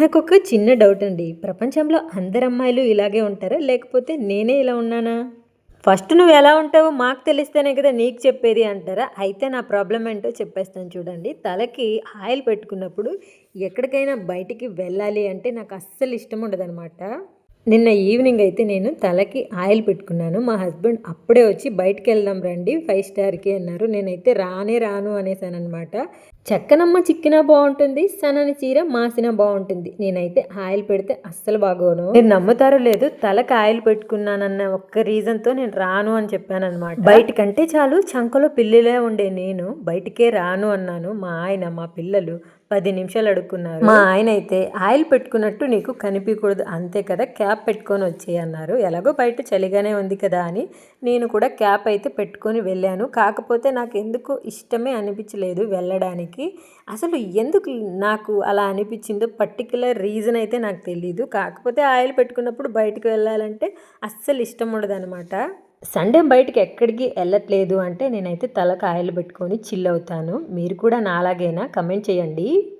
నాకు ఒక చిన్న డౌట్ అండి. ప్రపంచంలో అందరు అమ్మాయిలు ఇలాగే ఉంటారా? లేకపోతే నేనే ఇలా ఉన్నానా? ఫస్ట్ నువ్వు ఎలా ఉంటావో మాకు తెలిస్తేనే కదా నీకు చెప్పేది అంటారా? అయితే నా ప్రాబ్లం ఏంటో చెప్పేస్తాను చూడండి. తలకి ఆయిల్ పెట్టుకున్నప్పుడు ఎక్కడికైనా బయటికి వెళ్ళాలి అంటే నాకు అస్సలు ఇష్టం ఉండదనమాట నిన్న ఈవినింగ్ అయితే నేను తలకి ఆయిల్ పెట్టుకున్నాను. మా హస్బెండ్ అప్పుడే వచ్చి బయటికి వెళ్దాం రండి ఫైవ్ స్టార్కి అన్నారు. నేనైతే రానే రాను అనేసాను అనమాట చెక్కనమ్మ చిక్కినా బాగుంటుంది సన్నని చీర మాసినా బాగుంటుంది. నేనైతే ఆయిల్ పెడితే అస్సలు బాగోను. మీరు నమ్ముతారో లేదు తలకు ఆయిల్ పెట్టుకున్నానన్న ఒక్క రీజన్తో నేను రాను అని చెప్పాను బయటకంటే చాలు చంకలో పిల్లిలే ఉండే నేను బయటికే రాను అన్నాను మా ఆయన మా పిల్లలు. పది నిమిషాలు అడుక్కున్నారు. మా ఆయన అయితే ఆయిల్ పెట్టుకున్నట్టు నీకు కనిపించకూడదు అంతే కదా క్యాప్ పెట్టుకొని వచ్చేయి అన్నారు. ఎలాగో బయట చలిగానే ఉంది కదా అని నేను కూడా క్యాప్ అయితే పెట్టుకొని వెళ్ళాను. కాకపోతే నాకు ఎందుకు ఇష్టమే అనిపించలేదు వెళ్ళడానికి. అసలు ఎందుకు నాకు అలా అనిపించిందో పర్టికులర్ రీజన్ అయితే నాకు తెలియదు కాకపోతే ఆయిల్ పెట్టుకున్నప్పుడు బయటకు వెళ్ళాలంటే అస్సలు ఇష్టం ఉండదు సండే బయటకు ఎక్కడికి వెళ్ళట్లేదు అంటే నేనైతే తలకు ఆయిల్ పెట్టుకొని చిల్ అవుతాను. మీరు కూడా నాలాగైనా? కమెంట్ చేయండి.